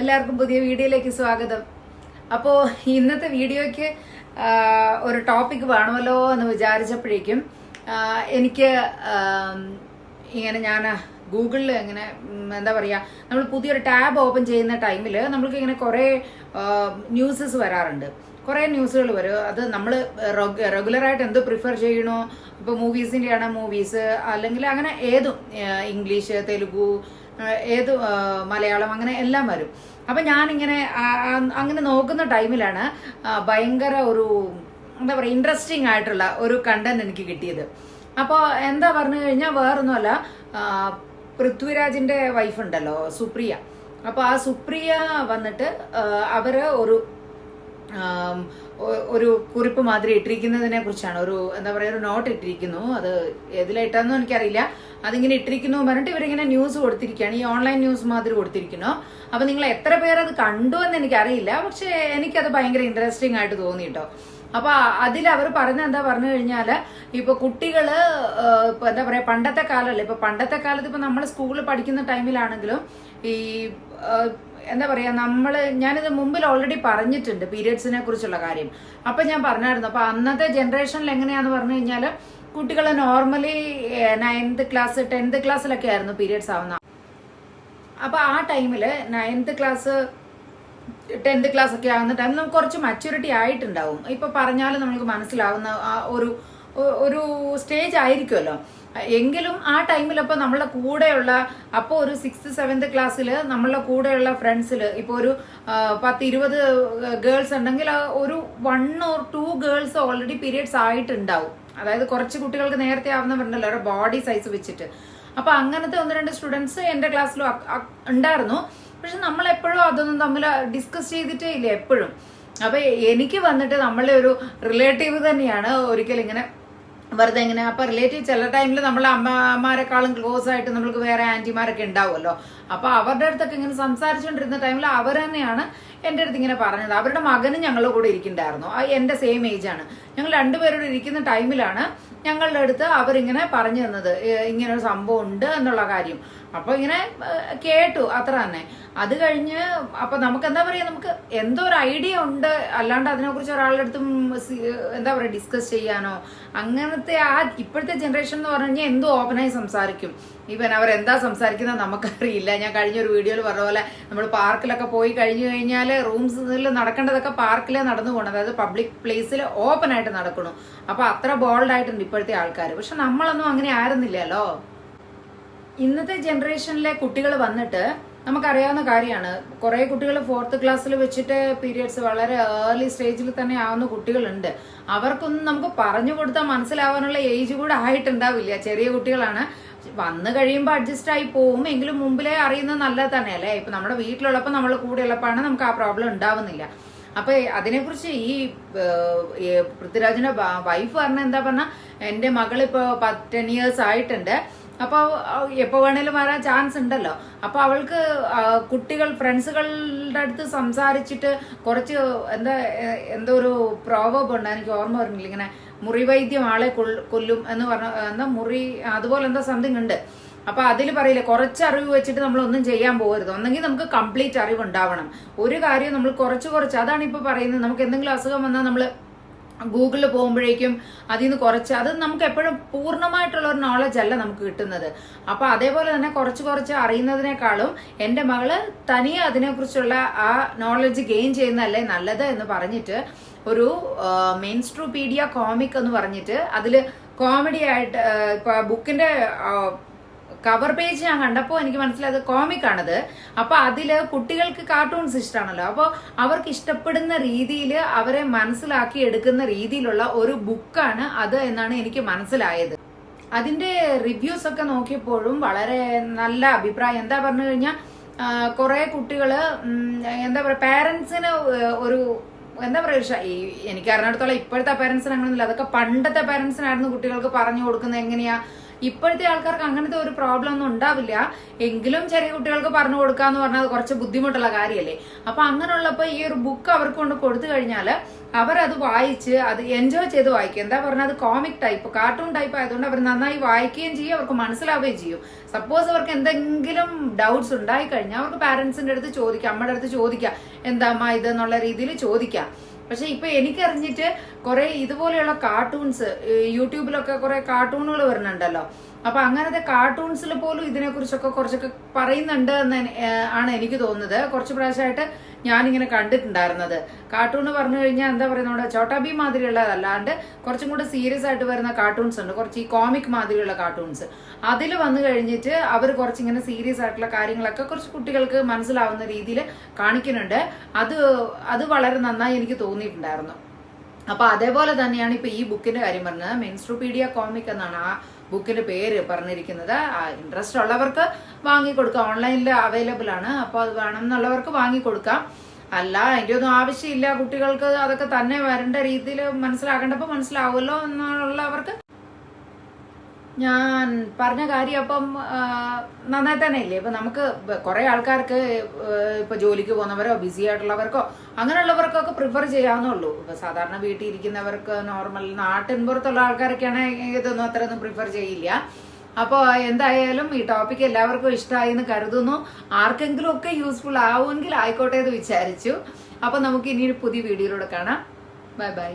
എല്ലാവർക്കും പുതിയ വീഡിയോയിലേക്ക് സ്വാഗതം. അപ്പോൾ ഇന്നത്തെ വീഡിയോയ്ക്ക് ഒരു ടോപ്പിക് വേണമല്ലോ എന്ന് വിചാരിച്ചപ്പോഴേക്കും എനിക്ക് ഇങ്ങനെ ഞാൻ ഗൂഗിളിൽ ഇങ്ങനെ എന്താ പറയുക നമ്മൾ പുതിയൊരു ടാബ് ഓപ്പൺ ചെയ്യുന്ന ടൈമിൽ നമ്മൾക്ക് ഇങ്ങനെ കുറേ ന്യൂസസ് വരാറുണ്ട്. കുറേ ന്യൂസുകൾ വരും. അത് നമ്മൾ റെഗുലറായിട്ട് എന്ത് പ്രിഫർ ചെയ്യണോ? ഇപ്പോൾ മൂവീസിന്റെ ആണ് മൂവീസ് അല്ലെങ്കിൽ അങ്ങനെ ഏതും ഇംഗ്ലീഷ് തെലുഗു ഏത് മലയാളം അങ്ങനെ എല്ലാം വരും. അപ്പം ഞാനിങ്ങനെ അങ്ങനെ നോക്കുന്ന ടൈമിലാണ് ഭയങ്കര ഒരു എന്താ പറയുക ഇൻട്രസ്റ്റിംഗ് ആയിട്ടുള്ള ഒരു കണ്ടന്റ് എനിക്ക് കിട്ടിയത്. അപ്പോൾ എന്താ പറഞ്ഞു കഴിഞ്ഞാൽ വേറൊന്നുമല്ല പൃഥ്വിരാജിന്റെ പൃഥ്വിരാജിന്റെ വൈഫ് ഉണ്ടല്ലോ സുപ്രിയ. അപ്പോൾ ആ സുപ്രിയ വന്നിട്ട് അവർ ഒരു ഒരു കുറിപ്പ് മാതിരി ഇട്ടിരിക്കുന്നതിനെ കുറിച്ചാണ്. ഒരു എന്താ പറയുക ഒരു നോട്ട് ഇട്ടിരിക്കുന്നു. അത് ഏതിലായിട്ടാന്നും എനിക്കറിയില്ല. അതിങ്ങനെ ഇട്ടിരിക്കുന്നു പറഞ്ഞിട്ട് ഇവരിങ്ങനെ ന്യൂസ് കൊടുത്തിരിക്കുകയാണ്. ഈ ഓൺലൈൻ ന്യൂസ് മാതിരി കൊടുത്തിരിക്കുന്നു. അപ്പൊ നിങ്ങൾ എത്ര പേർ അത് കണ്ടു എന്ന് എനിക്കറിയില്ല. പക്ഷെ എനിക്കത് ഭയങ്കര ഇൻട്രസ്റ്റിംഗ് ആയിട്ട് തോന്നി കേട്ടോ അപ്പൊ അതിൽ അവർ പറഞ്ഞ എന്താ പറഞ്ഞു കഴിഞ്ഞാൽ ഇപ്പൊ കുട്ടികൾ ഇപ്പൊ എന്താ പറയാ പണ്ടത്തെ കാലമല്ലേ ഇപ്പൊ പണ്ടത്തെ കാലത്ത് ഇപ്പൊ നമ്മൾ സ്കൂളിൽ പഠിക്കുന്ന ടൈമിലാണെങ്കിലും ഈ എന്താ പറയാ നമ്മൾ ഞാനിത് മുമ്പിൽ ഓൾറെഡി പറഞ്ഞിട്ടുണ്ട് പീരിയഡ്സിനെ കുറിച്ചുള്ള കാര്യം. അപ്പൊ ഞാൻ പറഞ്ഞായിരുന്നു അപ്പൊ അന്നത്തെ ജനറേഷനിൽ എങ്ങനെയാന്ന് പറഞ്ഞു കഴിഞ്ഞാൽ കുട്ടികൾ നോർമലി നയൻത് ക്ലാസ് ടെൻത്ത് ക്ലാസ്സിലൊക്കെ ആയിരുന്നു പീരിയഡ്സ് ആവുന്ന. അപ്പൊ ആ ടൈമിൽ നയൻത്ത് ക്ലാസ് ടെൻത്ത് ക്ലാസ് ഒക്കെ ആകുന്ന ടൈമിൽ നമുക്ക് കുറച്ച് മച്യൂരിറ്റി ആയിട്ടുണ്ടാവും. ഇപ്പൊ പറഞ്ഞാലും നമുക്ക് മനസ്സിലാവുന്ന ആ ഒരു ഒരു സ്റ്റേജ് ആയിരിക്കുമല്ലോ എങ്കിലും ആ ടൈമിലപ്പോൾ നമ്മളെ കൂടെയുള്ള അപ്പോൾ ഒരു സിക്സ്ത് സെവൻത് ക്ലാസ്സിൽ നമ്മളുടെ കൂടെയുള്ള ഫ്രണ്ട്സിൽ ഇപ്പോൾ ഒരു പത്ത് ഇരുപത് ഗേൾസ് ഉണ്ടെങ്കിൽ ഒരു one or two girls already periods ആയിട്ടുണ്ടാവും. അതായത് കുറച്ച് കുട്ടികൾക്ക് നേരത്തെ ആവുന്നവരുണ്ടല്ലോ അവരുടെ ബോഡി സൈസ് വെച്ചിട്ട്. അപ്പോൾ അങ്ങനത്തെ ഒന്ന് രണ്ട് സ്റ്റുഡൻസ് എന്റെ ക്ലാസ്സിലും ഉണ്ടായിരുന്നു. പക്ഷെ നമ്മൾ എപ്പോഴും അതൊന്നും തമ്മിൽ ഡിസ്കസ് ചെയ്തിട്ടേ ഇല്ല എപ്പോഴും. അപ്പോൾ എനിക്ക് വന്നിട്ട് നമ്മളെ ഒരു റിലേറ്റീവ് തന്നെയാണ് ഒരിക്കലും ഇങ്ങനെ വെറുതെ ഇങ്ങനെ അപ്പൊ റിലേറ്റീവ് ചില ടൈമിൽ നമ്മളെ അമ്മമാരെക്കാളും ക്ലോസ് ആയിട്ട് നമ്മൾക്ക് വേറെ ആന്റിമാരൊക്കെ ഉണ്ടാവുമല്ലോ. അപ്പൊ അവരുടെ അടുത്തൊക്കെ ഇങ്ങനെ സംസാരിച്ചുകൊണ്ടിരുന്ന ടൈമിൽ അവർ തന്നെയാണ് എന്റെ അടുത്ത് ഇങ്ങനെ പറഞ്ഞത്. അവരുടെ മകനും ഞങ്ങളുടെ കൂടെ ഇരിക്കുന്നുണ്ടായിരുന്നു. എന്റെ സെയിം ഏജ് ആണ്. ഞങ്ങൾ രണ്ടുപേരോട് ഇരിക്കുന്ന ടൈമിലാണ് ഞങ്ങളുടെ അടുത്ത് അവരിങ്ങനെ പറഞ്ഞു തന്നത് ഇങ്ങനെ ഒരു സംഭവം ഉണ്ട് എന്നുള്ള കാര്യം. അപ്പൊ ഇങ്ങനെ കേട്ടു അത്ര തന്നെ. അത് കഴിഞ്ഞ് അപ്പൊ നമുക്ക് എന്താ പറയാ നമുക്ക് എന്തോ ഒരു ഐഡിയ ഉണ്ട്. അല്ലാണ്ട് അതിനെക്കുറിച്ച് ഒരാളുടെ അടുത്തും എന്താ പറയാ ഡിസ്കസ് ചെയ്യാനോ അങ്ങനത്തെ ആ ഇപ്പോഴത്തെ ജനറേഷൻ എന്ന് പറഞ്ഞു കഴിഞ്ഞാൽ എന്തോ ഓപ്പണായി സംസാരിക്കും. ഇവൻ എന്താ സംസാരിക്കുന്നത് നമുക്കറിയില്ല. ഞാൻ കഴിഞ്ഞ ഒരു വീഡിയോയിൽ പറഞ്ഞ പോലെ നമ്മൾ പാർക്കിലൊക്കെ പോയി കഴിഞ്ഞു കഴിഞ്ഞാൽ റൂംസിൽ നടക്കേണ്ടതൊക്കെ പാർക്കിലേ നടന്നു പോകണം അതായത് പബ്ലിക് പ്ലേസിൽ ഓപ്പൺ ആയിട്ട് നടക്കണം. അപ്പൊ അത്ര ബോൾഡ് ആയിട്ടുണ്ട് ഇപ്പോഴത്തെ ആൾക്കാർ പക്ഷെ നമ്മളൊന്നും അങ്ങനെ ആയിരുന്നില്ലല്ലോ. ഇന്നത്തെ ജനറേഷനിലെ കുട്ടികൾ വന്നിട്ട് നമുക്കറിയാവുന്ന കാര്യമാണ്. കുറേ കുട്ടികൾ ഫോർത്ത് ക്ലാസ്സിൽ വെച്ചിട്ട് പീരിയഡ്സ് വളരെ ഏർലി സ്റ്റേജിൽ തന്നെ ആവുന്ന കുട്ടികളുണ്ട്. അവർക്കൊന്നും നമുക്ക് പറഞ്ഞു കൊടുത്താൽ മനസ്സിലാവാനുള്ള ഏജ് കൂടെ ആയിട്ടുണ്ടാവില്ല. ചെറിയ കുട്ടികളാണ്. വന്നു കഴിയുമ്പോൾ അഡ്ജസ്റ്റ് ആയി പോവും. എങ്കിലും മുമ്പിലേ അറിയുന്നത് നല്ലത് തന്നെയല്ലേ? ഇപ്പൊ നമ്മുടെ വീട്ടിലുള്ളപ്പോൾ നമ്മൾ കൂടെ ഉള്ളപ്പോഴാണ് നമുക്ക് ആ പ്രോബ്ലം ഉണ്ടാവുന്നില്ല. അപ്പൊ അതിനെക്കുറിച്ച് ഈ പൃഥ്വിരാജിന്റെ വൈഫ് പറഞ്ഞ എന്താ പറഞ്ഞ എന്റെ മകൾ ഇപ്പൊ ടെൻ ഇയേഴ്സ് ആയിട്ടുണ്ട്. അപ്പൊ എപ്പൊ വേണേലും വരാൻ ചാൻസ് ഉണ്ടല്ലോ. അപ്പൊ അവൾക്ക് കുട്ടികൾ ഫ്രണ്ട്സുകളുടെ അടുത്ത് സംസാരിച്ചിട്ട് കുറച്ച് എന്താ എന്തോ ഒരു പ്രോവബ് ഉണ്ട് എനിക്ക് ഓർമ്മ വരുന്നില്ല. ഇങ്ങനെ മുറിവൈദ്യം ആളെ കൊല്ലും എന്ന് പറഞ്ഞ എന്താ മുറി അതുപോലെ എന്താ സംതിങ് ഉണ്ട്. അപ്പൊ അതിൽ പറയില്ലേ കുറച്ച് അറിവ് വെച്ചിട്ട് നമ്മൾ ഒന്നും ചെയ്യാൻ പോകരുത്. ഒന്നെങ്കിൽ നമുക്ക് കംപ്ലീറ്റ് അറിവ് ഉണ്ടാവണം ഒരു കാര്യം നമ്മൾ കുറച്ച് കുറച്ച് അതാണ് ഇപ്പൊ പറയുന്നത്. നമുക്ക് എന്തെങ്കിലും അസുഖം വന്നാൽ നമ്മൾ ഗൂഗിളിൽ പോകുമ്പോഴേക്കും അതിൽ നിന്ന് കുറച്ച് അത് നമുക്ക് എപ്പോഴും പൂർണമായിട്ടുള്ള ഒരു നോളജ് അല്ല നമുക്ക് കിട്ടുന്നത്. അപ്പൊ അതേപോലെ തന്നെ കുറച്ച് കുറച്ച് അറിയുന്നതിനേക്കാളും എന്റെ മകൾ തനിയെ അതിനെക്കുറിച്ചുള്ള ആ നോളജ് ഗെയിൻ ചെയ്യുന്നതല്ലേ നല്ലത് എന്ന് പറഞ്ഞിട്ട് ഒരു മെയിൻസ്ട്രോപീഡിയ കോമിക് എന്ന് പറഞ്ഞിട്ട് അതിൽ കോമഡി ആയിട്ട് ബുക്കിന്റെ കവർ പേജ് ഞാൻ കണ്ടപ്പോൾ എനിക്ക് മനസ്സിലായത് കോമിക് ആണത്. അപ്പൊ അതിൽ കുട്ടികൾക്ക് കാർട്ടൂൺസ് ഇഷ്ടമാണല്ലോ അപ്പോൾ അവർക്ക് ഇഷ്ടപ്പെടുന്ന രീതിയിൽ അവരെ മനസ്സിലാക്കി എടുക്കുന്ന രീതിയിലുള്ള ഒരു ബുക്കാണ് അത് എന്നാണ് എനിക്ക് മനസ്സിലായത്. അതിന്റെ റിവ്യൂസ് ഒക്കെ നോക്കിയപ്പോഴും വളരെ നല്ല അഭിപ്രായം. എന്താ പറഞ്ഞു കഴിഞ്ഞാൽ കുറെ കുട്ടികൾ എന്താ പറയുക പാരന്റ്സിന് ഒരു എന്താ പറയുക ഈ എനിക്ക് അറിഞ്ഞിടത്തോളം ഇപ്പോഴത്തെ പാരന്റ്സിന് അങ്ങനെയൊന്നുമില്ല അതൊക്കെ പണ്ടത്തെ പാരന്റ്സിനായിരുന്നു കുട്ടികൾക്ക് പറഞ്ഞു കൊടുക്കുന്നത് എങ്ങനെയാ ഇപ്പോഴത്തെ ആൾക്കാർക്ക് അങ്ങനത്തെ ഒരു പ്രോബ്ലം ഒന്നും ഉണ്ടാവില്ല. എങ്കിലും ചെറിയ കുട്ടികൾക്ക് പറഞ്ഞു കൊടുക്കുക കൊടുക്കാന്ന് പറഞ്ഞാൽ കുറച്ച് ബുദ്ധിമുട്ടുള്ള കാര്യമല്ലേ അപ്പൊ അങ്ങനെയുള്ളപ്പോ ഈ ഒരു ബുക്ക് അവർക്ക് കൊണ്ട് കൊടുത്തു കഴിഞ്ഞാൽ അവരത് വായിച്ച് അത് എൻജോയ് ചെയ്ത് വായിക്കും. എന്താ പറഞ്ഞാൽ അത് കോമിക് ടൈപ്പ് കാർട്ടൂൺ ടൈപ്പ് ആയതുകൊണ്ട് അവർ നന്നായി വായിക്കുകയും ചെയ്യും അവർക്ക് മനസ്സിലാവുകയും ചെയ്യും. സപ്പോസ് അവർക്ക് എന്തെങ്കിലും ഡൗട്ട്സ് ഉണ്ടായി കഴിഞ്ഞാൽ അവർക്ക് പാരന്റ്സിന്റെ അടുത്ത് ചോദിക്കാം അമ്മയുടെ അടുത്ത് ചോദിക്കാം എന്താ അമ്മ ഇതെന്നുള്ള രീതിയിൽ ചോദിക്കാം. പക്ഷെ ഇപ്പൊ എനിക്കറിഞ്ഞിട്ട് കുറെ ഇതുപോലെയുള്ള കാർട്ടൂൺസ് യൂട്യൂബിലൊക്കെ കുറെ കാർട്ടൂണുകൾ വരുന്നുണ്ടല്ലോ. അപ്പൊ അങ്ങനത്തെ കാർട്ടൂൺസിൽ പോലും ഇതിനെ കുറിച്ചൊക്കെ കുറച്ചൊക്കെ പറയുന്നുണ്ട് എന്ന് ആണ് എനിക്ക് തോന്നുന്നത്. കുറച്ച് പ്രാവശ്യമായിട്ട് ഞാനിങ്ങനെ കണ്ടിട്ടുണ്ടായിരുന്നത്. കാർട്ടൂൺ പറഞ്ഞു കഴിഞ്ഞാൽ എന്താ പറയുക നമ്മുടെ ചോട്ടാബി മാതിരിയുള്ളതല്ലാണ്ട് കുറച്ചും കൂടെ സീരിയസ് ആയിട്ട് വരുന്ന കാർട്ടൂൺസ് ഉണ്ട്. കുറച്ച് ഈ കോമിക് മാതിരിയുള്ള കാർട്ടൂൺസ് അതിൽ വന്നു കഴിഞ്ഞിട്ട് അവർ കുറച്ചിങ്ങനെ സീരിയസ് ആയിട്ടുള്ള കാര്യങ്ങളൊക്കെ കുറച്ച് കുട്ടികൾക്ക് മനസ്സിലാവുന്ന രീതിയിൽ കാണിക്കുന്നുണ്ട്. അത് അത് വളരെ നന്നായി എനിക്ക് തോന്നിയിട്ടുണ്ടായിരുന്നു. അപ്പൊ അതേപോലെ തന്നെയാണ് ഇപ്പൊ ഈ ബുക്കിന്റെ കാര്യം പറഞ്ഞത്. മെൻസ്ട്രോപീഡിയ കോമിക് എന്നാണ് ആ ബുക്കിന്റെ പേര് പറഞ്ഞിരിക്കുന്നത്. ഇൻട്രസ്റ്റ് ഉള്ളവർക്ക് വാങ്ങിക്കൊടുക്കാം. ഓൺലൈനിൽ അവൈലബിൾ ആണ്. അപ്പോൾ അത് വേണം എന്നുള്ളവർക്ക് വാങ്ങിക്കൊടുക്കാം. അല്ല അതിന്റെ ഒന്നും ആവശ്യമില്ല. കുട്ടികൾക്ക് അതൊക്കെ തന്നെ വരേണ്ട രീതിയിൽ മനസ്സിലാക്കേണ്ടപ്പോൾ മനസ്സിലാവുമല്ലോ എന്നുള്ളവർക്ക് ഞാൻ പറഞ്ഞ കാര്യം അപ്പം നന്നായി തന്നെ ഇല്ലേ ഇപ്പൊ നമുക്ക് കുറേ ആൾക്കാർക്ക് ആ, ഇപ്പൊ ജോലിക്ക് പോകുന്നവരോ ബിസി ആയിട്ടുള്ളവർക്കോ അങ്ങനെയുള്ളവർക്കൊക്കെ പ്രിഫർ ചെയ്യാവുന്നുള്ളൂ ഇപ്പൊ സാധാരണ വീട്ടിൽ ഇരിക്കുന്നവർക്ക് നോർമൽ നാട്ടിൻ പുറത്തുള്ള ആൾക്കാരൊക്കെയാണ് ഇതൊന്നും അത്രയൊന്നും പ്രിഫർ ചെയ്യില്ല. അപ്പോൾ എന്തായാലും ഈ ടോപ്പിക് എല്ലാവർക്കും ഇഷ്ടമായി എന്ന് കരുതുന്നു. ആർക്കെങ്കിലും ഒക്കെ യൂസ്ഫുൾ ആവുമെങ്കിൽ ആയിക്കോട്ടെ എന്ന് വിചാരിച്ചു. അപ്പൊ നമുക്ക് ഇനി ഒരു പുതിയ വീഡിയോയിലൂടെ കാണാം. Bye bye.